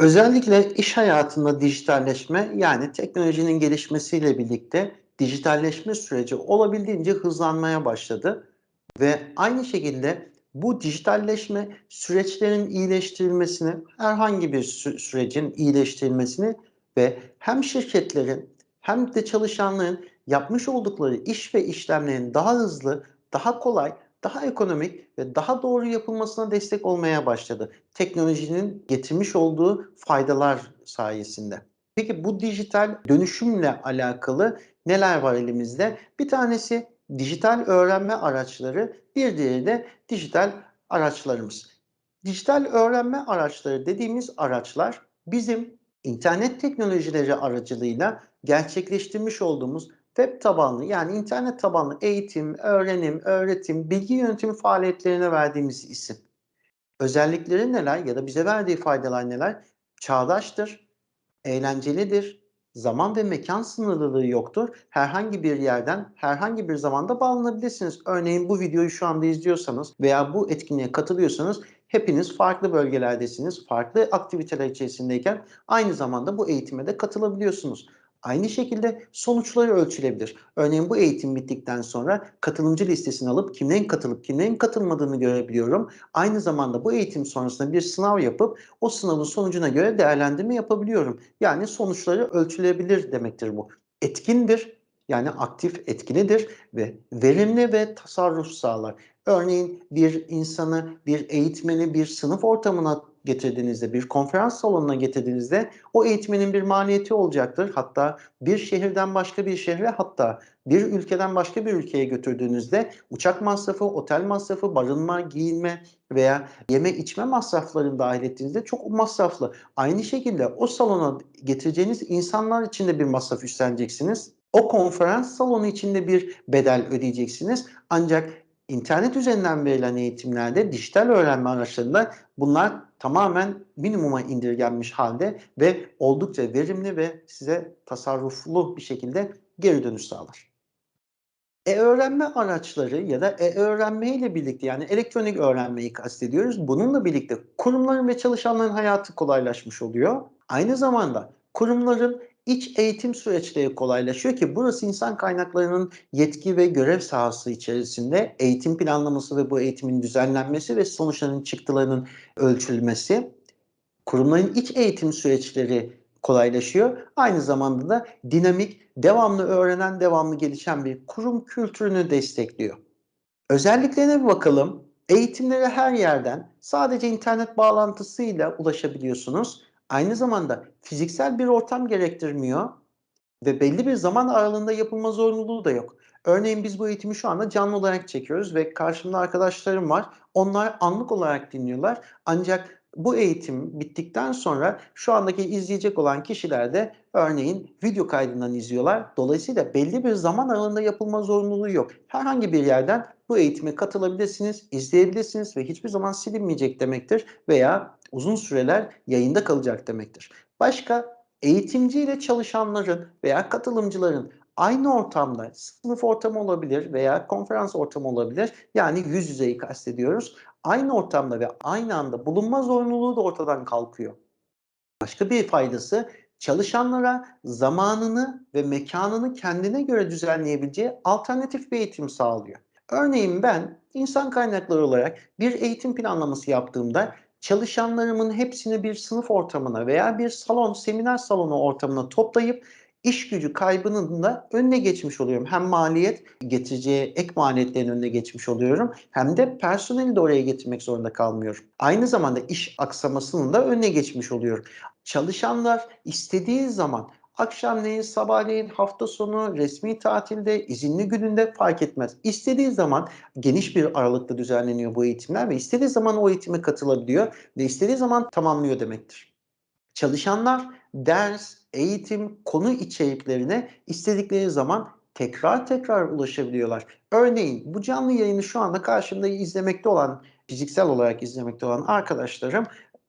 Özellikle iş hayatında dijitalleşme, yani teknolojinin gelişmesiyle birlikte dijitalleşme süreci olabildiğince hızlanmaya başladı ve aynı şekilde bu dijitalleşme süreçlerin iyileştirilmesini, herhangi bir sü sürecin iyileştirilmesini ve hem şirketlerin hem de çalışanların yapmış oldukları iş ve işlemlerin daha hızlı, daha kolay, daha ekonomik ve daha doğru yapılmasına destek olmaya başladı. Teknolojinin getirmiş olduğu faydalar sayesinde. Peki bu dijital dönüşümle alakalı neler var elimizde? Bir tanesi dijital öğrenme araçları, bir diğeri de dijital araçlarımız. Dijital öğrenme araçları dediğimiz araçlar bizim internet teknolojileri aracılığıyla gerçekleştirmiş olduğumuz web tabanlı yani internet tabanlı eğitim, öğrenim, öğretim, bilgi yönetimi faaliyetlerine verdiğimiz isim. Özellikleri neler ya da bize verdiği faydalar neler? Çağdaştır, eğlencelidir, zaman ve mekan sınırlılığı yoktur. Herhangi bir yerden, herhangi bir zamanda bağlanabilirsiniz. Örneğin bu videoyu şu anda izliyorsanız veya bu etkinliğe katılıyorsanız hepiniz farklı bölgelerdesiniz, farklı aktiviteler içerisindeyken aynı zamanda bu eğitime de katılabiliyorsunuz. Aynı şekilde sonuçları ölçülebilir. Örneğin bu eğitim bittikten sonra katılımcı listesini alıp kimlerin katılıp kimlerin katılmadığını görebiliyorum. Aynı zamanda bu eğitim sonrasında bir sınav yapıp o sınavın sonucuna göre değerlendirme yapabiliyorum. Yani sonuçları ölçülebilir demektir bu. Etkindir, yani aktif etkilidir ve verimli ve tasarruf sağlar. Örneğin bir insanı, bir eğitmeni bir sınıf ortamına getirdiğinizde, bir konferans salonuna getirdiğinizde o eğitmenin bir maliyeti olacaktır. Hatta bir şehirden başka bir şehre hatta bir ülkeden başka bir ülkeye götürdüğünüzde uçak masrafı, otel masrafı, barınma, giyinme veya yeme içme masraflarını dahil ettiğinizde çok masraflı. Aynı şekilde o salona getireceğiniz insanlar için de bir masraf üstleneceksiniz. O konferans salonu içinde bir bedel ödeyeceksiniz. Ancak internet üzerinden verilen eğitimlerde, dijital öğrenme araçlarında bunlar tamamen minimuma indirgenmiş halde ve oldukça verimli ve size tasarruflu bir şekilde geri dönüş sağlar. E-öğrenme araçları ya da e-öğrenme ile birlikte yani elektronik öğrenmeyi kastediyoruz. Bununla birlikte kurumların ve çalışanların hayatı kolaylaşmış oluyor. Aynı zamanda kurumların iç eğitim süreçleri kolaylaşıyor ki burası insan kaynaklarının yetki ve görev sahası içerisinde eğitim planlaması ve bu eğitimin düzenlenmesi ve sonuçlarının çıktılarının ölçülmesi. Kurumların iç eğitim süreçleri kolaylaşıyor. Aynı zamanda da dinamik, devamlı öğrenen, devamlı gelişen bir kurum kültürünü destekliyor. Özelliklerine bir bakalım. Eğitimlere her yerden sadece internet bağlantısıyla ulaşabiliyorsunuz aynı zamanda fiziksel bir ortam gerektirmiyor ve belli bir zaman aralığında yapılma zorunluluğu da yok. Örneğin biz bu eğitimi şu anda canlı olarak çekiyoruz ve karşımda arkadaşlarım var. Onlar anlık olarak dinliyorlar. Ancak bu eğitim bittikten sonra şu andaki izleyecek olan kişiler de örneğin video kaydından izliyorlar. Dolayısıyla belli bir zaman aralığında yapılma zorunluluğu yok. Herhangi bir yerden bu eğitime katılabilirsiniz, izleyebilirsiniz ve hiçbir zaman silinmeyecek demektir veya uzun süreler yayında kalacak demektir. Başka eğitimci ile çalışanların veya katılımcıların aynı ortamda sınıf ortamı olabilir veya konferans ortamı olabilir. Yani yüz yüzeyi kastediyoruz. Aynı ortamda ve aynı anda bulunma zorunluluğu da ortadan kalkıyor. Başka bir faydası çalışanlara zamanını ve mekanını kendine göre düzenleyebileceği alternatif bir eğitim sağlıyor. Örneğin ben insan kaynakları olarak bir eğitim planlaması yaptığımda çalışanlarımın hepsini bir sınıf ortamına veya bir salon, seminer salonu ortamına toplayıp iş gücü kaybının da önüne geçmiş oluyorum. Hem maliyet getireceği ek maliyetlerin önüne geçmiş oluyorum hem de personeli de oraya getirmek zorunda kalmıyorum. Aynı zamanda iş aksamasının da önüne geçmiş oluyorum. Çalışanlar istediği zaman Akşamleyin, sabahleyin, hafta sonu, resmi tatilde, izinli gününde fark etmez. İstediği zaman geniş bir aralıkta düzenleniyor bu eğitimler ve istediği zaman o eğitime katılabiliyor ve istediği zaman tamamlıyor demektir. Çalışanlar ders, eğitim, konu içeriklerine istedikleri zaman tekrar tekrar ulaşabiliyorlar. Örneğin bu canlı yayını şu anda karşımda izlemekte olan, fiziksel olarak izlemekte olan arkadaşlarım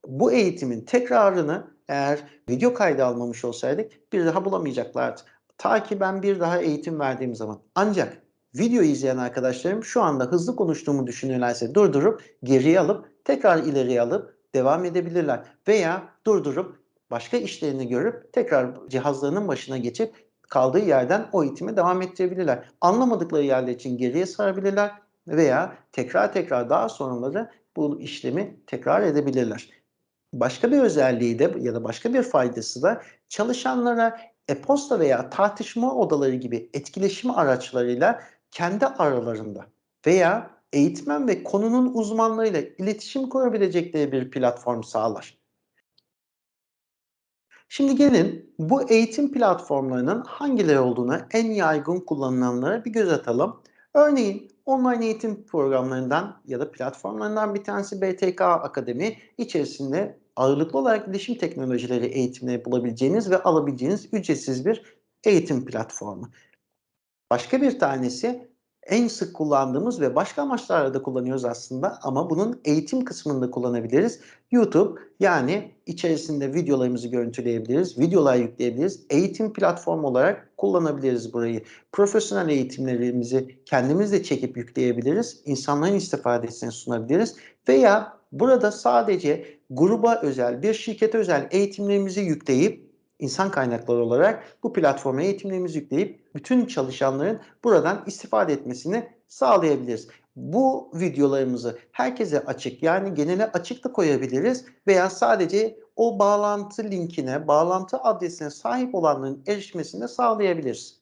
bu eğitimin tekrarını eğer video kaydı almamış olsaydık bir daha bulamayacaklardı. Ta ki ben bir daha eğitim verdiğim zaman. Ancak video izleyen arkadaşlarım şu anda hızlı konuştuğumu düşünürlerse durdurup geriye alıp tekrar ileriye alıp devam edebilirler. Veya durdurup başka işlerini görüp tekrar cihazlarının başına geçip kaldığı yerden o eğitimi devam ettirebilirler. Anlamadıkları yerler için geriye sarabilirler veya tekrar tekrar daha sonraları bu işlemi tekrar edebilirler. Başka bir özelliği de ya da başka bir faydası da çalışanlara e-posta veya tartışma odaları gibi etkileşim araçlarıyla kendi aralarında veya eğitmen ve konunun uzmanlarıyla iletişim kurabilecekleri bir platform sağlar. Şimdi gelin bu eğitim platformlarının hangileri olduğunu en yaygın kullanılanlara bir göz atalım. Örneğin online eğitim programlarından ya da platformlarından bir tanesi BTK Akademi içerisinde ağırlıklı olarak iletişim teknolojileri eğitimleri bulabileceğiniz ve alabileceğiniz ücretsiz bir eğitim platformu. Başka bir tanesi en sık kullandığımız ve başka amaçlarla da kullanıyoruz aslında ama bunun eğitim kısmında kullanabiliriz. YouTube yani içerisinde videolarımızı görüntüleyebiliriz, videolar yükleyebiliriz. Eğitim platformu olarak kullanabiliriz burayı. Profesyonel eğitimlerimizi kendimiz de çekip yükleyebiliriz. İnsanların istifadesini sunabiliriz. Veya burada sadece gruba özel, bir şirkete özel eğitimlerimizi yükleyip insan kaynakları olarak bu platforma eğitimlerimizi yükleyip bütün çalışanların buradan istifade etmesini sağlayabiliriz. Bu videolarımızı herkese açık yani genele açık da koyabiliriz veya sadece o bağlantı linkine, bağlantı adresine sahip olanların erişmesini sağlayabiliriz.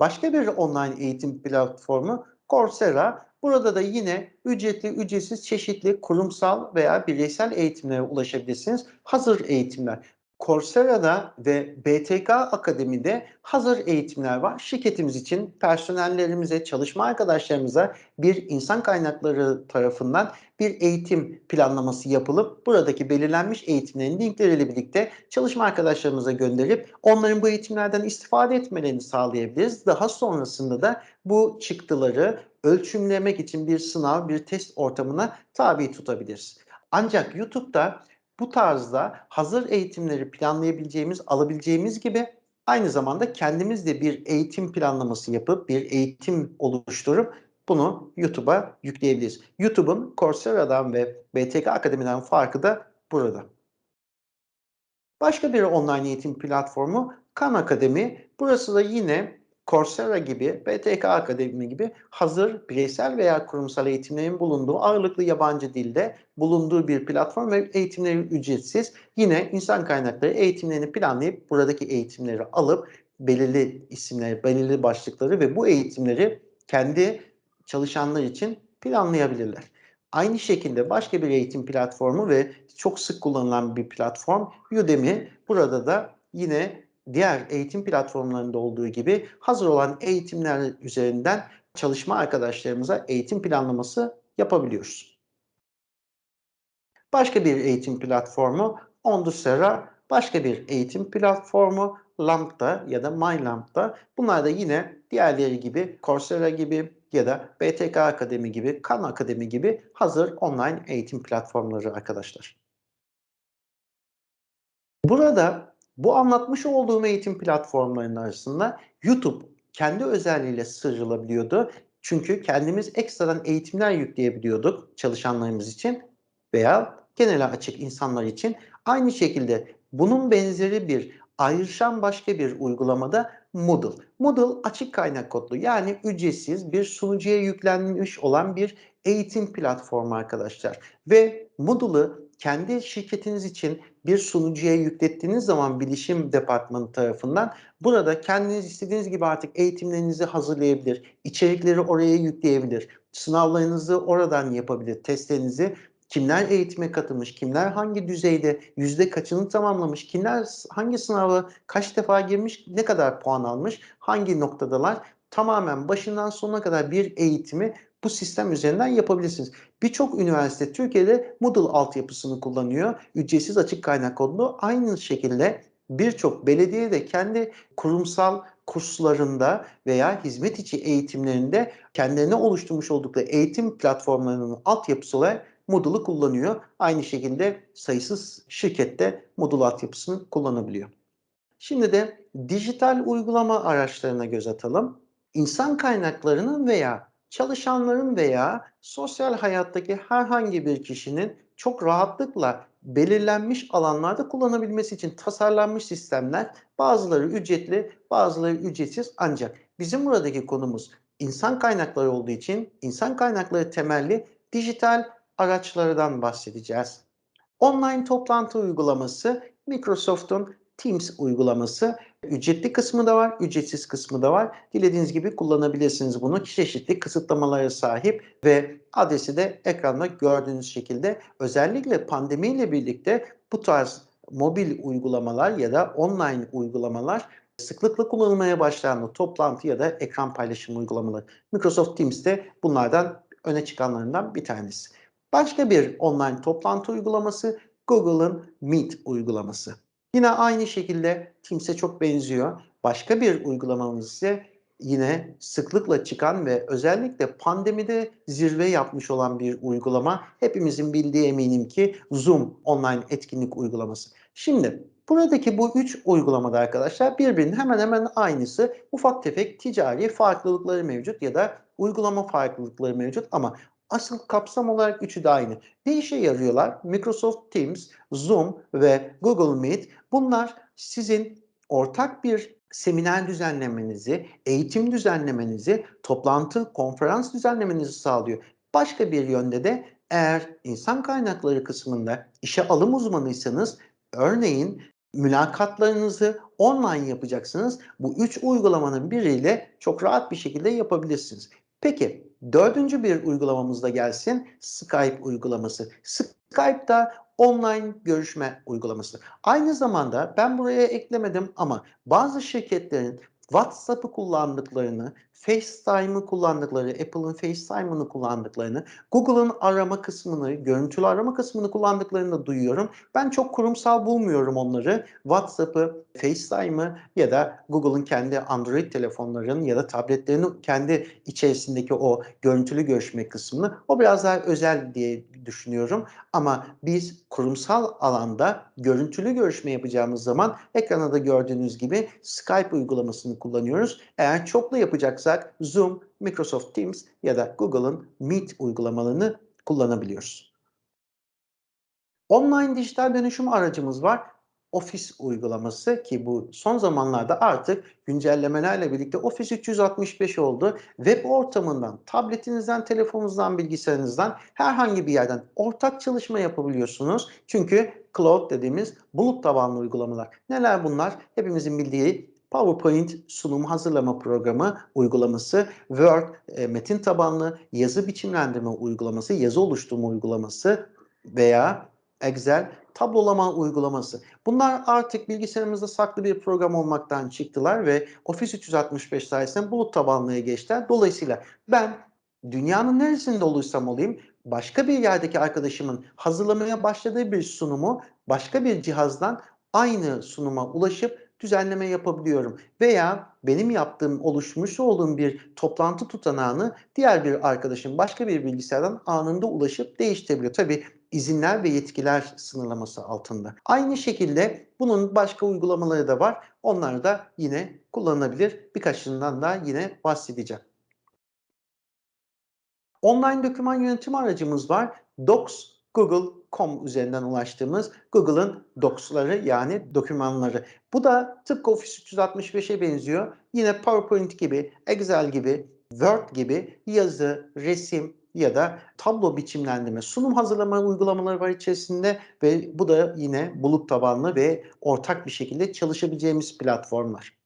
Başka bir online eğitim platformu Coursera. Burada da yine ücretli, ücretsiz, çeşitli kurumsal veya bireysel eğitimlere ulaşabilirsiniz. Hazır eğitimler. Coursera'da ve BTK Akademi'de hazır eğitimler var. Şirketimiz için personellerimize, çalışma arkadaşlarımıza bir insan kaynakları tarafından bir eğitim planlaması yapılıp buradaki belirlenmiş eğitimlerin linkleriyle birlikte çalışma arkadaşlarımıza gönderip onların bu eğitimlerden istifade etmelerini sağlayabiliriz. Daha sonrasında da bu çıktıları ölçümlemek için bir sınav, bir test ortamına tabi tutabiliriz. Ancak YouTube'da bu tarzda hazır eğitimleri planlayabileceğimiz, alabileceğimiz gibi aynı zamanda kendimiz de bir eğitim planlaması yapıp bir eğitim oluşturup bunu YouTube'a yükleyebiliriz. YouTube'un Coursera'dan ve BTK Akademi'den farkı da burada. Başka bir online eğitim platformu Khan Akademi. Burası da yine Coursera gibi, BTK Akademi gibi hazır bireysel veya kurumsal eğitimlerin bulunduğu ağırlıklı yabancı dilde bulunduğu bir platform ve eğitimleri ücretsiz. Yine insan kaynakları eğitimlerini planlayıp buradaki eğitimleri alıp belirli isimleri, belirli başlıkları ve bu eğitimleri kendi çalışanlar için planlayabilirler. Aynı şekilde başka bir eğitim platformu ve çok sık kullanılan bir platform Udemy. Burada da yine diğer eğitim platformlarında olduğu gibi hazır olan eğitimler üzerinden çalışma arkadaşlarımıza eğitim planlaması yapabiliyoruz. Başka bir eğitim platformu Ondusera, başka bir eğitim platformu Lambda ya da MyLambda. Bunlar da yine diğerleri gibi Coursera gibi ya da BTK Akademi gibi, Khan Akademi gibi hazır online eğitim platformları arkadaşlar. Burada bu anlatmış olduğum eğitim platformlarının arasında YouTube kendi özelliğiyle sıyrılabiliyordu. Çünkü kendimiz ekstradan eğitimler yükleyebiliyorduk çalışanlarımız için veya genel açık insanlar için. Aynı şekilde bunun benzeri bir ayrışan başka bir uygulamada Moodle. Moodle açık kaynak kodlu yani ücretsiz bir sunucuya yüklenmiş olan bir eğitim platformu arkadaşlar. Ve Moodle'ı kendi şirketiniz için bir sunucuya yüklettiğiniz zaman bilişim departmanı tarafından burada kendiniz istediğiniz gibi artık eğitimlerinizi hazırlayabilir, içerikleri oraya yükleyebilir, sınavlarınızı oradan yapabilir, testlerinizi kimler eğitime katılmış, kimler hangi düzeyde, yüzde kaçını tamamlamış, kimler hangi sınava kaç defa girmiş, ne kadar puan almış, hangi noktadalar tamamen başından sonuna kadar bir eğitimi bu sistem üzerinden yapabilirsiniz. Birçok üniversite Türkiye'de Moodle altyapısını kullanıyor. Ücretsiz açık kaynak kodlu. Aynı şekilde birçok belediye de kendi kurumsal kurslarında veya hizmet içi eğitimlerinde kendilerine oluşturmuş oldukları eğitim platformlarının altyapısı olarak Moodle'ı kullanıyor. Aynı şekilde sayısız şirkette Moodle altyapısını kullanabiliyor. Şimdi de dijital uygulama araçlarına göz atalım. İnsan kaynaklarının veya çalışanların veya sosyal hayattaki herhangi bir kişinin çok rahatlıkla belirlenmiş alanlarda kullanabilmesi için tasarlanmış sistemler. Bazıları ücretli, bazıları ücretsiz ancak bizim buradaki konumuz insan kaynakları olduğu için insan kaynakları temelli dijital araçlardan bahsedeceğiz. Online toplantı uygulaması Microsoft'un Teams uygulaması. Ücretli kısmı da var, ücretsiz kısmı da var. Dilediğiniz gibi kullanabilirsiniz bunu. Çeşitli kısıtlamalara sahip ve adresi de ekranda gördüğünüz şekilde. Özellikle pandemiyle birlikte bu tarz mobil uygulamalar ya da online uygulamalar sıklıkla kullanılmaya başlandı. Toplantı ya da ekran paylaşım uygulamaları. Microsoft Teams de bunlardan öne çıkanlarından bir tanesi. Başka bir online toplantı uygulaması Google'ın Meet uygulaması. Yine aynı şekilde Teams'e çok benziyor. Başka bir uygulamamız ise yine sıklıkla çıkan ve özellikle pandemide zirve yapmış olan bir uygulama. Hepimizin bildiği eminim ki Zoom online etkinlik uygulaması. Şimdi buradaki bu üç uygulamada arkadaşlar birbirinin hemen hemen aynısı. Ufak tefek ticari farklılıkları mevcut ya da uygulama farklılıkları mevcut ama asıl kapsam olarak üçü de aynı. Ne işe yarıyorlar? Microsoft Teams, Zoom ve Google Meet bunlar sizin ortak bir seminer düzenlemenizi, eğitim düzenlemenizi, toplantı, konferans düzenlemenizi sağlıyor. Başka bir yönde de eğer insan kaynakları kısmında işe alım uzmanıysanız örneğin mülakatlarınızı online yapacaksınız. Bu üç uygulamanın biriyle çok rahat bir şekilde yapabilirsiniz. Peki dördüncü bir uygulamamız da gelsin. Skype uygulaması. Skype da online görüşme uygulaması. Aynı zamanda ben buraya eklemedim ama bazı şirketlerin WhatsApp'ı kullandıklarını, FaceTime'ı kullandıkları, Apple'ın FaceTime'ını kullandıklarını, Google'ın arama kısmını, görüntülü arama kısmını kullandıklarını da duyuyorum. Ben çok kurumsal bulmuyorum onları. WhatsApp'ı, FaceTime'ı ya da Google'ın kendi Android telefonlarının ya da tabletlerinin kendi içerisindeki o görüntülü görüşme kısmını o biraz daha özel diye düşünüyorum. Ama biz kurumsal alanda görüntülü görüşme yapacağımız zaman ekranda da gördüğünüz gibi Skype uygulamasını kullanıyoruz. Eğer çoklu yapacaksak Zoom, Microsoft Teams ya da Google'ın Meet uygulamalarını kullanabiliyoruz. Online dijital dönüşüm aracımız var. Office uygulaması ki bu son zamanlarda artık güncellemelerle birlikte Office 365 oldu. Web ortamından, tabletinizden, telefonunuzdan, bilgisayarınızdan herhangi bir yerden ortak çalışma yapabiliyorsunuz. Çünkü cloud dediğimiz bulut tabanlı uygulamalar. Neler bunlar? Hepimizin bildiği PowerPoint sunum hazırlama programı uygulaması, Word e, metin tabanlı yazı biçimlendirme uygulaması, yazı oluşturma uygulaması veya Excel tablolama uygulaması. Bunlar artık bilgisayarımızda saklı bir program olmaktan çıktılar ve Office 365 sayesinde bulut tabanlıya geçtiler. Dolayısıyla ben dünyanın neresinde olursam olayım başka bir yerdeki arkadaşımın hazırlamaya başladığı bir sunumu başka bir cihazdan aynı sunuma ulaşıp düzenleme yapabiliyorum. Veya benim yaptığım, oluşmuş olduğum bir toplantı tutanağını diğer bir arkadaşım başka bir bilgisayardan anında ulaşıp değiştirebiliyor. Tabii izinler ve yetkiler sınırlaması altında. Aynı şekilde bunun başka uygulamaları da var. Onlar da yine kullanılabilir. Birkaçından da yine bahsedeceğim. Online doküman yönetim aracımız var. Docs Google.com üzerinden ulaştığımız Google'ın Docs'ları yani dokümanları. Bu da tıpkı Office 365'e benziyor. Yine PowerPoint gibi, Excel gibi, Word gibi yazı, resim, ya da tablo biçimlendirme, sunum hazırlama uygulamaları var içerisinde ve bu da yine bulut tabanlı ve ortak bir şekilde çalışabileceğimiz platformlar.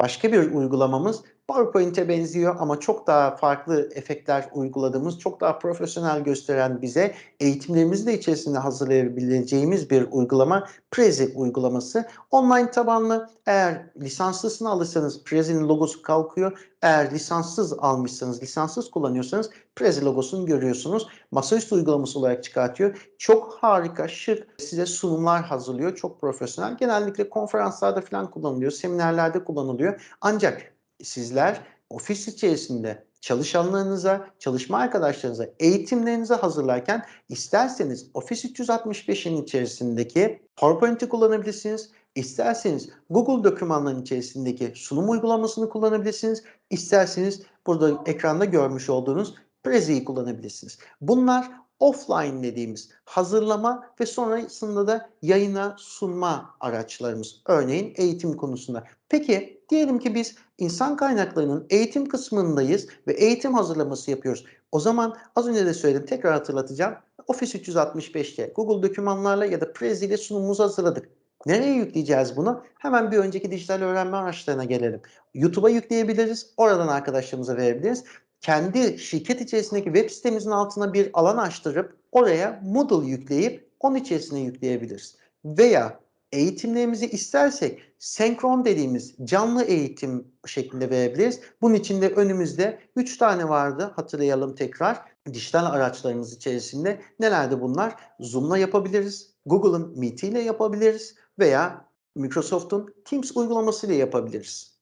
Başka bir uygulamamız PowerPoint'e benziyor ama çok daha farklı efektler uyguladığımız, çok daha profesyonel gösteren bize eğitimlerimizi de içerisinde hazırlayabileceğimiz bir uygulama Prezi uygulaması. Online tabanlı eğer lisanslısını alırsanız Prezi'nin logosu kalkıyor. Eğer lisanssız almışsanız, lisanssız kullanıyorsanız Prezi logosunu görüyorsunuz. Masaüstü uygulaması olarak çıkartıyor. Çok harika, şık size sunumlar hazırlıyor. Çok profesyonel. Genellikle konferanslarda falan kullanılıyor, seminerlerde kullanılıyor. Ancak sizler ofis içerisinde çalışanlarınıza, çalışma arkadaşlarınıza, eğitimlerinizi hazırlarken isterseniz Office 365'in içerisindeki PowerPoint'i kullanabilirsiniz. İsterseniz Google dokümanların içerisindeki sunum uygulamasını kullanabilirsiniz. İsterseniz burada ekranda görmüş olduğunuz Prezi'yi kullanabilirsiniz. Bunlar offline dediğimiz hazırlama ve sonrasında da yayına sunma araçlarımız. Örneğin eğitim konusunda. Peki diyelim ki biz insan kaynaklarının eğitim kısmındayız ve eğitim hazırlaması yapıyoruz. O zaman az önce de söyledim tekrar hatırlatacağım. Office 365'te Google dokümanlarla ya da Prezi ile sunumumuzu hazırladık. Nereye yükleyeceğiz bunu? Hemen bir önceki dijital öğrenme araçlarına gelelim. YouTube'a yükleyebiliriz. Oradan arkadaşlarımıza verebiliriz. Kendi şirket içerisindeki web sitemizin altına bir alan açtırıp oraya Moodle yükleyip onun içerisine yükleyebiliriz. Veya eğitimlerimizi istersek senkron dediğimiz canlı eğitim şeklinde verebiliriz. Bunun için de önümüzde 3 tane vardı. Hatırlayalım tekrar. Dijital araçlarımız içerisinde nelerdi bunlar? Zoom'la yapabiliriz. Google'ın Meet ile yapabiliriz veya Microsoft'un Teams uygulamasıyla yapabiliriz.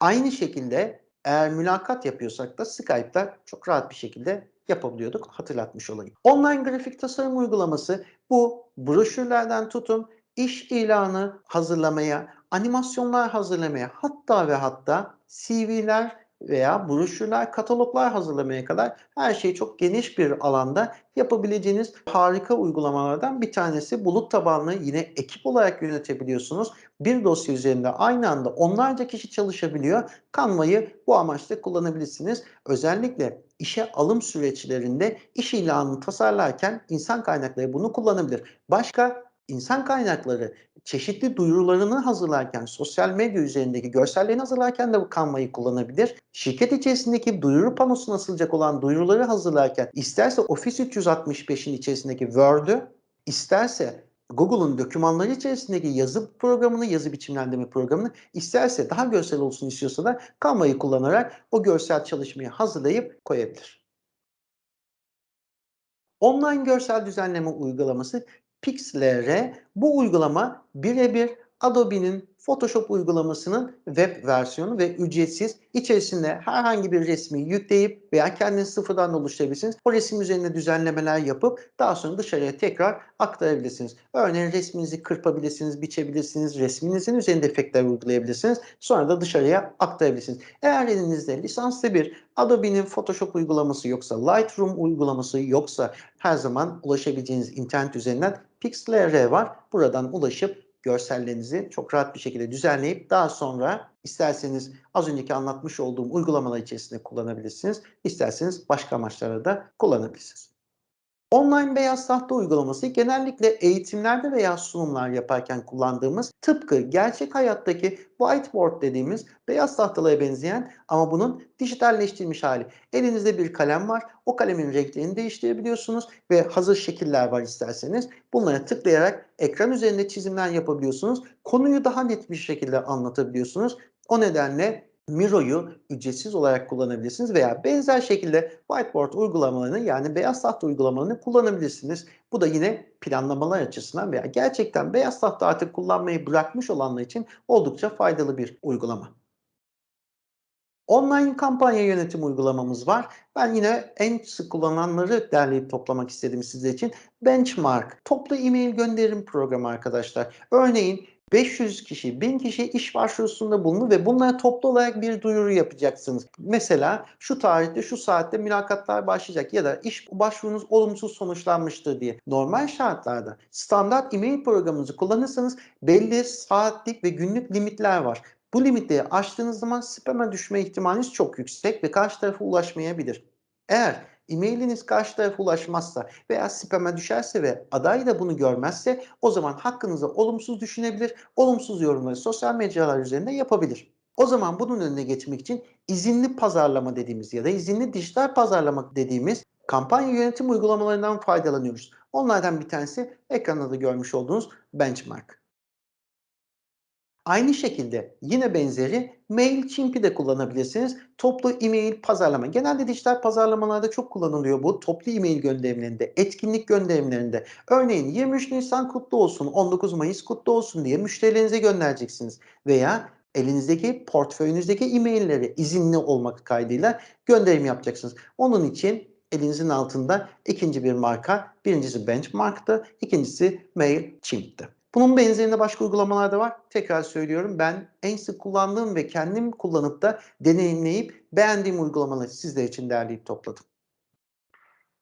Aynı şekilde eğer mülakat yapıyorsak da Skype'da çok rahat bir şekilde yapabiliyorduk. Hatırlatmış olayım. Online grafik tasarım uygulaması bu broşürlerden tutun iş ilanı hazırlamaya, animasyonlar hazırlamaya hatta ve hatta CV'ler veya broşürler, kataloglar hazırlamaya kadar her şeyi çok geniş bir alanda yapabileceğiniz harika uygulamalardan bir tanesi. Bulut tabanlı yine ekip olarak yönetebiliyorsunuz. Bir dosya üzerinde aynı anda onlarca kişi çalışabiliyor. Canva'yı bu amaçla kullanabilirsiniz. Özellikle işe alım süreçlerinde iş ilanını tasarlarken insan kaynakları bunu kullanabilir. Başka insan kaynakları çeşitli duyurularını hazırlarken, sosyal medya üzerindeki görsellerini hazırlarken de bu Canva'yı kullanabilir. Şirket içerisindeki duyuru panosuna asılacak olan duyuruları hazırlarken isterse Office 365'in içerisindeki Word'ü, isterse Google'un dokümanları içerisindeki yazı programını, yazı biçimlendirme programını isterse daha görsel olsun istiyorsa da Canva'yı kullanarak o görsel çalışmayı hazırlayıp koyabilir. Online görsel düzenleme uygulaması Pixlr. Bu uygulama birebir Adobe'nin Photoshop uygulamasının web versiyonu ve ücretsiz. İçerisinde herhangi bir resmi yükleyip veya kendiniz sıfırdan da oluşturabilirsiniz. O resim üzerinde düzenlemeler yapıp daha sonra dışarıya tekrar aktarabilirsiniz. Örneğin resminizi kırpabilirsiniz, biçebilirsiniz, resminizin üzerinde efektler uygulayabilirsiniz. Sonra da dışarıya aktarabilirsiniz. Eğer elinizde lisanslı bir Adobe'nin Photoshop uygulaması yoksa, Lightroom uygulaması yoksa her zaman ulaşabileceğiniz internet üzerinden Pixlr var. Buradan ulaşıp görsellerinizi çok rahat bir şekilde düzenleyip daha sonra isterseniz az önceki anlatmış olduğum uygulamalar içerisinde kullanabilirsiniz. İsterseniz başka amaçlara da kullanabilirsiniz. Online beyaz tahta uygulaması genellikle eğitimlerde veya sunumlar yaparken kullandığımız tıpkı gerçek hayattaki whiteboard dediğimiz beyaz tahtalara benzeyen ama bunun dijitalleştirilmiş hali. Elinizde bir kalem var. O kalemin renklerini değiştirebiliyorsunuz ve hazır şekiller var isterseniz. Bunlara tıklayarak ekran üzerinde çizimler yapabiliyorsunuz. Konuyu daha net bir şekilde anlatabiliyorsunuz. O nedenle Miro'yu ücretsiz olarak kullanabilirsiniz veya benzer şekilde whiteboard uygulamalarını yani beyaz tahta uygulamalarını kullanabilirsiniz. Bu da yine planlamalar açısından veya gerçekten beyaz tahta artık kullanmayı bırakmış olanlar için oldukça faydalı bir uygulama. Online kampanya yönetim uygulamamız var. Ben yine en sık kullananları derleyip toplamak istedim sizler için. Benchmark, toplu e-mail gönderim programı arkadaşlar. Örneğin 500 kişi, 1000 kişi iş başvurusunda bulundu ve bunlara toplu olarak bir duyuru yapacaksınız. Mesela şu tarihte, şu saatte mülakatlar başlayacak ya da iş başvurunuz olumsuz sonuçlanmıştır diye. Normal şartlarda standart e-mail programınızı kullanırsanız belli saatlik ve günlük limitler var. Bu limitleri aştığınız zaman spam'a düşme ihtimaliniz çok yüksek ve karşı tarafa ulaşmayabilir. Eğer e-mailiniz karşı tarafa ulaşmazsa veya spam'a düşerse ve aday da bunu görmezse o zaman hakkınızda olumsuz düşünebilir, olumsuz yorumları sosyal mecralar üzerinde yapabilir. O zaman bunun önüne geçmek için izinli pazarlama dediğimiz ya da izinli dijital pazarlama dediğimiz kampanya yönetim uygulamalarından faydalanıyoruz. Onlardan bir tanesi ekranda da görmüş olduğunuz Benchmark. Aynı şekilde yine benzeri MailChimp'i de kullanabilirsiniz. Toplu e-mail pazarlama. Genelde dijital pazarlamalarda çok kullanılıyor bu. Toplu e-mail gönderimlerinde, etkinlik gönderimlerinde. Örneğin 23 Nisan kutlu olsun, 19 Mayıs kutlu olsun diye müşterilerinize göndereceksiniz. Veya elinizdeki portföyünüzdeki e-mailleri izinli olmak kaydıyla gönderim yapacaksınız. Onun için elinizin altında ikinci bir marka. Birincisi Benchmark'tı, ikincisi MailChimp'ti. Bunun benzerinde başka uygulamalar da var. Tekrar söylüyorum ben en sık kullandığım ve kendim kullanıp da deneyimleyip beğendiğim uygulamaları sizler için derleyip topladım.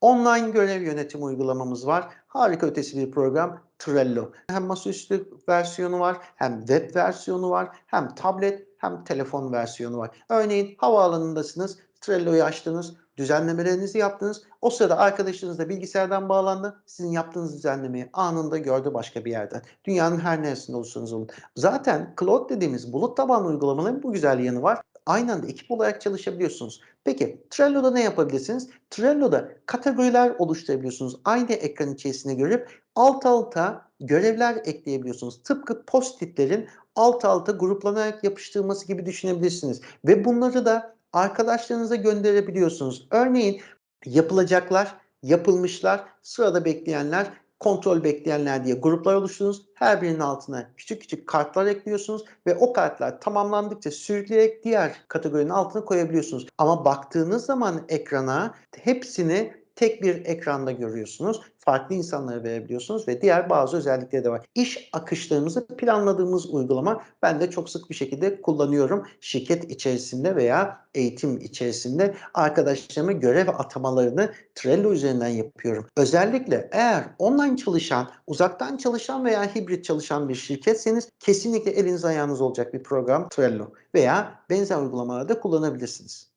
Online görev yönetim uygulamamız var. Harika ötesi bir program Trello. Hem masaüstü versiyonu var, hem web versiyonu var, hem tablet hem telefon versiyonu var. Örneğin havaalanındasınız, Trello'yu açtınız, düzenlemelerinizi yaptınız. O sırada arkadaşınız da bilgisayardan bağlandı. Sizin yaptığınız düzenlemeyi anında gördü başka bir yerden. Dünyanın her neresinde olursanız olun. Zaten Cloud dediğimiz bulut tabanlı uygulamaların bu güzel yanı var. Aynı anda ekip olarak çalışabiliyorsunuz. Peki Trello'da ne yapabilirsiniz? Trello'da kategoriler oluşturabiliyorsunuz. Aynı ekran içerisinde görüp alt alta görevler ekleyebiliyorsunuz. Tıpkı post-itlerin alt alta gruplanarak yapıştırılması gibi düşünebilirsiniz. Ve bunları da arkadaşlarınıza gönderebiliyorsunuz. Örneğin yapılacaklar, yapılmışlar, sırada bekleyenler, kontrol bekleyenler diye gruplar oluşturunuz. Her birinin altına küçük küçük kartlar ekliyorsunuz ve o kartlar tamamlandıkça sürükleyerek diğer kategorinin altına koyabiliyorsunuz. Ama baktığınız zaman ekrana hepsini tek bir ekranda görüyorsunuz. Farklı insanlara verebiliyorsunuz ve diğer bazı özellikleri de var. İş akışlarımızı planladığımız uygulama ben de çok sık bir şekilde kullanıyorum. Şirket içerisinde veya eğitim içerisinde arkadaşlarıma görev atamalarını Trello üzerinden yapıyorum. Özellikle eğer online çalışan, uzaktan çalışan veya hibrit çalışan bir şirketseniz kesinlikle eliniz ayağınız olacak bir program Trello veya benzer uygulamalarda kullanabilirsiniz.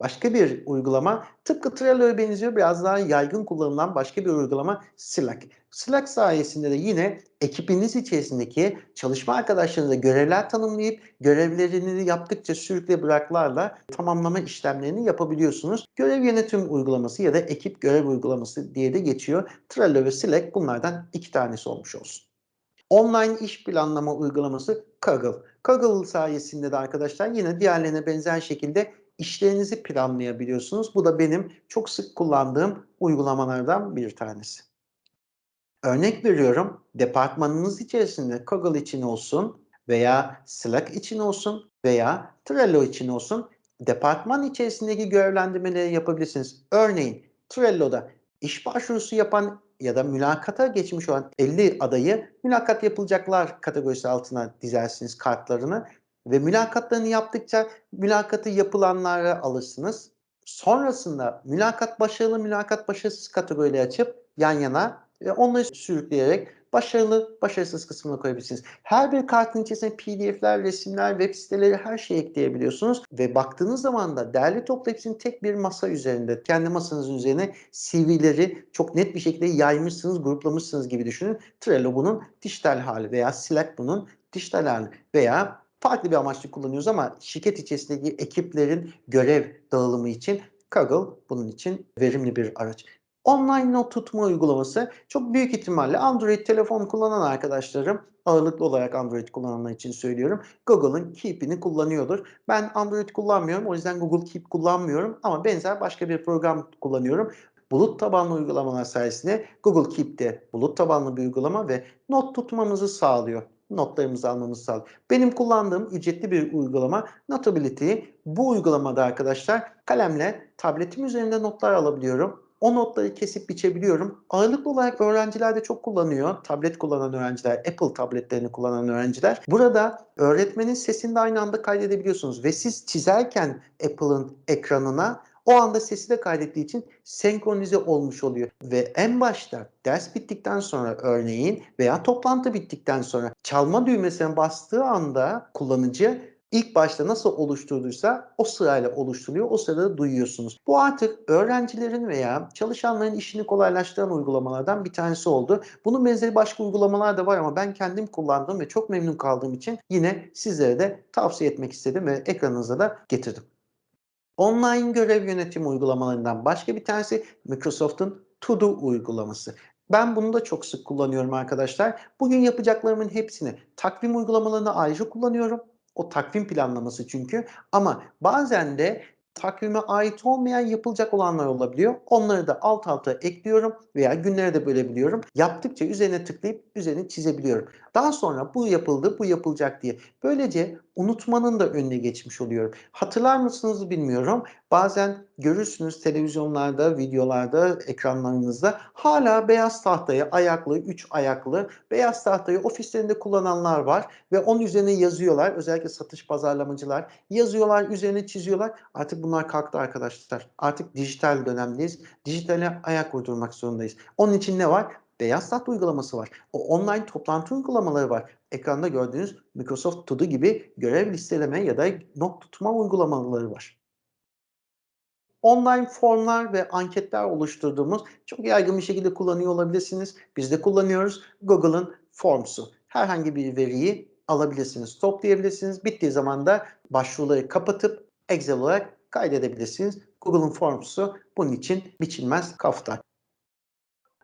Başka bir uygulama tıpkı Trello'ya benziyor. Biraz daha yaygın kullanılan başka bir uygulama Slack. Slack sayesinde de yine ekibiniz içerisindeki çalışma arkadaşlarınıza görevler tanımlayıp görevlerini yaptıkça sürükle bıraklarla tamamlama işlemlerini yapabiliyorsunuz. Görev yönetim uygulaması ya da ekip görev uygulaması diye de geçiyor. Trello ve Slack bunlardan iki tanesi olmuş olsun. Online iş planlama uygulaması Kaggle. Kaggle sayesinde de arkadaşlar yine diğerlerine benzer şekilde işlerinizi planlayabiliyorsunuz. Bu da benim çok sık kullandığım uygulamalardan bir tanesi. Örnek veriyorum, departmanınız içerisinde Kaggle için olsun veya Slack için olsun veya Trello için olsun departman içerisindeki görevlendirmeleri yapabilirsiniz. Örneğin Trello'da iş başvurusu yapan ya da mülakata geçmiş olan 50 adayı mülakat yapılacaklar kategorisi altına dizersiniz kartlarını ve mülakatlarını yaptıkça mülakatı yapılanlara alırsınız. Sonrasında mülakat başarılı, mülakat başarısız kategorileri açıp yan yana ve onları sürükleyerek başarılı, başarısız kısmına koyabilirsiniz. Her bir kartın içerisine pdf'ler, resimler, web siteleri her şeyi ekleyebiliyorsunuz. Ve baktığınız zaman da değerli toplu hepsini tek bir masa üzerinde, kendi masanızın üzerine CV'leri çok net bir şekilde yaymışsınız, gruplamışsınız gibi düşünün. Trello bunun dijital hali veya Slack bunun dijital hali veya farklı bir amaçlı kullanıyoruz ama şirket içerisindeki ekiplerin görev dağılımı için Kaggle bunun için verimli bir araç. Online not tutma uygulaması çok büyük ihtimalle Android telefon kullanan arkadaşlarım ağırlıklı olarak Android kullananlar için söylüyorum. Google'ın Keep'ini kullanıyordur. Ben Android kullanmıyorum. O yüzden Google Keep kullanmıyorum ama benzer başka bir program kullanıyorum. Bulut tabanlı uygulamalar sayesinde Google Keep de bulut tabanlı bir uygulama ve not tutmamızı sağlıyor notlarımızı almamızı sağlıyor. Benim kullandığım ücretli bir uygulama Notability. Bu uygulamada arkadaşlar kalemle tabletim üzerinde notlar alabiliyorum. O notları kesip biçebiliyorum. Ağırlıklı olarak öğrenciler de çok kullanıyor. Tablet kullanan öğrenciler, Apple tabletlerini kullanan öğrenciler. Burada öğretmenin sesini de aynı anda kaydedebiliyorsunuz. Ve siz çizerken Apple'ın ekranına o anda sesi de kaydettiği için senkronize olmuş oluyor. Ve en başta ders bittikten sonra örneğin veya toplantı bittikten sonra çalma düğmesine bastığı anda kullanıcı ilk başta nasıl oluşturduysa o sırayla oluşturuyor. O sırada duyuyorsunuz. Bu artık öğrencilerin veya çalışanların işini kolaylaştıran uygulamalardan bir tanesi oldu. Bunun benzeri başka uygulamalar da var ama ben kendim kullandığım ve çok memnun kaldığım için yine sizlere de tavsiye etmek istedim ve ekranınıza da getirdim. Online görev yönetim uygulamalarından başka bir tanesi Microsoft'un To Do uygulaması. Ben bunu da çok sık kullanıyorum arkadaşlar. Bugün yapacaklarımın hepsini takvim uygulamalarını ayrıca kullanıyorum. O takvim planlaması çünkü. Ama bazen de takvime ait olmayan yapılacak olanlar olabiliyor. Onları da alt alta ekliyorum veya günlere de bölebiliyorum. Yaptıkça üzerine tıklayıp üzerine çizebiliyorum. Daha sonra bu yapıldı, bu yapılacak diye. Böylece unutmanın da önüne geçmiş oluyorum. Hatırlar mısınız bilmiyorum. Bazen görürsünüz televizyonlarda, videolarda, ekranlarınızda hala beyaz tahtaya ayaklı, üç ayaklı beyaz tahtayı ofislerinde kullananlar var ve onun üzerine yazıyorlar. Özellikle satış pazarlamacılar yazıyorlar, üzerine çiziyorlar. Artık bunlar kalktı arkadaşlar. Artık dijital dönemdeyiz. Dijitale ayak uydurmak zorundayız. Onun için ne var? Beyaz Tahta uygulaması var. O online toplantı uygulamaları var. Ekranda gördüğünüz Microsoft To Do gibi görev listeleme ya da not tutma uygulamaları var. Online formlar ve anketler oluşturduğumuz çok yaygın bir şekilde kullanıyor olabilirsiniz. Biz de kullanıyoruz. Google'ın Forms'u. Herhangi bir veriyi alabilirsiniz, toplayabilirsiniz. Bittiği zaman da başvuruları kapatıp Excel olarak kaydedebilirsiniz. Google'ın Forms'u bunun için biçilmez kaftan.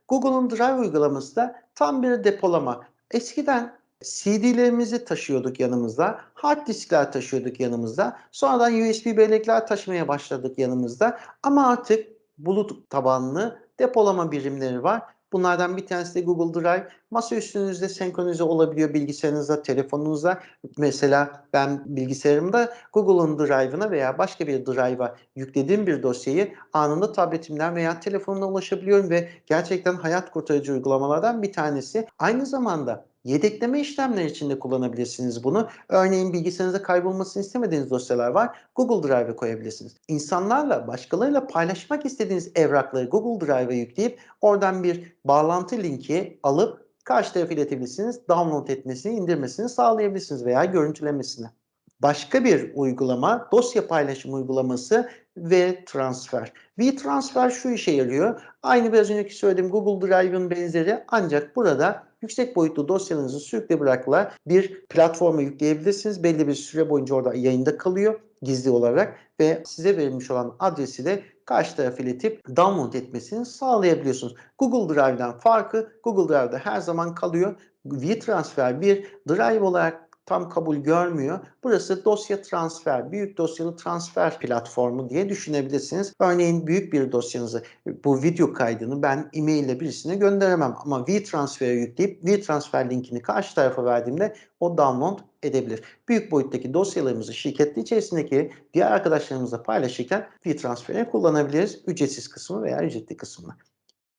Google'un Drive uygulaması da tam bir depolama. Eskiden CD'lerimizi taşıyorduk yanımızda, hard diskler taşıyorduk yanımızda, sonradan USB bellekler taşımaya başladık yanımızda ama artık bulut tabanlı depolama birimleri var. Bunlardan bir tanesi de Google Drive. Masa üstünüzde senkronize olabiliyor bilgisayarınızda, telefonunuzda. Mesela ben bilgisayarımda Google'un Drive'ına veya başka bir Drive'a yüklediğim bir dosyayı anında tabletimden veya telefonumdan ulaşabiliyorum ve gerçekten hayat kurtarıcı uygulamalardan bir tanesi. Aynı zamanda Yedekleme işlemleri için de kullanabilirsiniz bunu. Örneğin bilgisayarınızda kaybolmasını istemediğiniz dosyalar var. Google Drive'e koyabilirsiniz. İnsanlarla, başkalarıyla paylaşmak istediğiniz evrakları Google Drive'a yükleyip oradan bir bağlantı linki alıp karşı tarafa iletebilirsiniz. Download etmesini, indirmesini sağlayabilirsiniz veya görüntülemesini. Başka bir uygulama dosya paylaşım uygulaması ve transfer. V-Transfer şu işe yarıyor. Aynı biraz önceki söylediğim Google Drive'ın benzeri ancak burada yüksek boyutlu dosyalarınızı sürükle bırakla bir platforma yükleyebilirsiniz. Belli bir süre boyunca orada yayında kalıyor gizli olarak ve size verilmiş olan adresi de karşı tarafa iletip download etmesini sağlayabiliyorsunuz. Google Drive'dan farkı Google Drive'da her zaman kalıyor. V-Transfer bir Drive olarak tam kabul görmüyor. Burası dosya transfer, büyük dosyalı transfer platformu diye düşünebilirsiniz. Örneğin büyük bir dosyanızı, bu video kaydını ben e-mail ile birisine gönderemem ama V-Transfer'e yükleyip V-Transfer linkini karşı tarafa verdiğimde o download edebilir. Büyük boyuttaki dosyalarımızı şirketli içerisindeki diğer arkadaşlarımızla paylaşırken V-Transfer'i kullanabiliriz. Ücretsiz kısmı veya ücretli kısmını.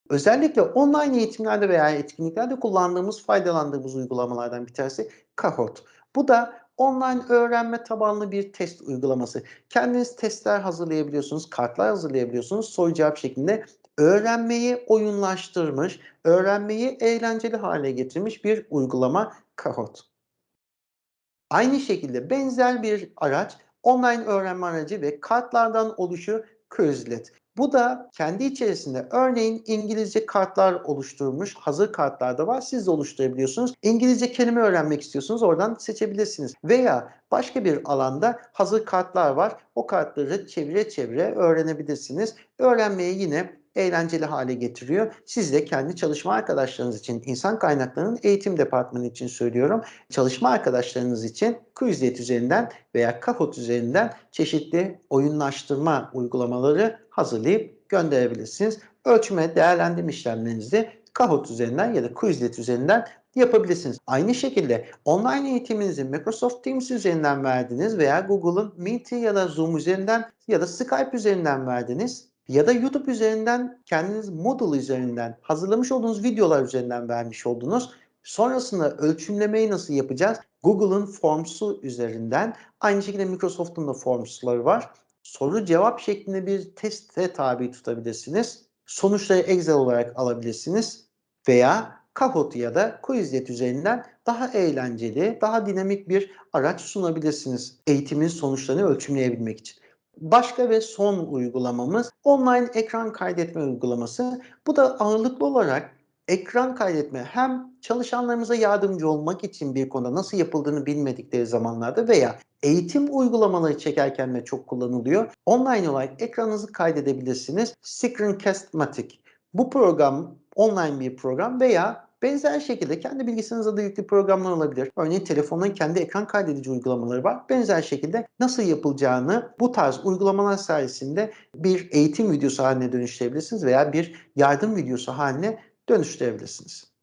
Özellikle online eğitimlerde veya etkinliklerde kullandığımız, faydalandığımız uygulamalardan bir tanesi Kahoot. Bu da online öğrenme tabanlı bir test uygulaması. Kendiniz testler hazırlayabiliyorsunuz, kartlar hazırlayabiliyorsunuz. Soru cevap şeklinde öğrenmeyi oyunlaştırmış, öğrenmeyi eğlenceli hale getirmiş bir uygulama Kahoot. Aynı şekilde benzer bir araç online öğrenme aracı ve kartlardan oluşu Quizlet. Bu da kendi içerisinde örneğin İngilizce kartlar oluşturmuş. Hazır kartlar da var. Siz de oluşturabiliyorsunuz. İngilizce kelime öğrenmek istiyorsunuz. Oradan seçebilirsiniz. Veya başka bir alanda hazır kartlar var. O kartları çevire çevire öğrenebilirsiniz. Öğrenmeyi yine eğlenceli hale getiriyor. Siz de kendi çalışma arkadaşlarınız için, insan kaynaklarının eğitim departmanı için söylüyorum. Çalışma arkadaşlarınız için Quizlet üzerinden veya Kahoot üzerinden çeşitli oyunlaştırma uygulamaları hazırlayıp gönderebilirsiniz. Ölçme, değerlendirme işlemlerinizi Kahoot üzerinden ya da Quizlet üzerinden yapabilirsiniz. Aynı şekilde online eğitiminizi Microsoft Teams üzerinden verdiniz veya Google'ın Meet ya da Zoom üzerinden ya da Skype üzerinden verdiniz ya da YouTube üzerinden kendiniz Moodle üzerinden hazırlamış olduğunuz videolar üzerinden vermiş oldunuz. Sonrasında ölçümlemeyi nasıl yapacağız? Google'ın Forms'u üzerinden aynı şekilde Microsoft'un da Forms'ları var. Soru cevap şeklinde bir teste tabi tutabilirsiniz. Sonuçları Excel olarak alabilirsiniz veya Kahoot ya da Quizlet üzerinden daha eğlenceli, daha dinamik bir araç sunabilirsiniz eğitimin sonuçlarını ölçümleyebilmek için. Başka ve son uygulamamız online ekran kaydetme uygulaması. Bu da ağırlıklı olarak ekran kaydetme hem çalışanlarımıza yardımcı olmak için bir konuda nasıl yapıldığını bilmedikleri zamanlarda veya eğitim uygulamaları çekerken de çok kullanılıyor. Online olarak ekranınızı kaydedebilirsiniz. Screencast-Matic. Bu program online bir program veya Benzer şekilde kendi bilgisayarınızda da yüklü programlar olabilir. Örneğin telefonun kendi ekran kaydedici uygulamaları var. Benzer şekilde nasıl yapılacağını bu tarz uygulamalar sayesinde bir eğitim videosu haline dönüştürebilirsiniz veya bir yardım videosu haline dönüştürebilirsiniz.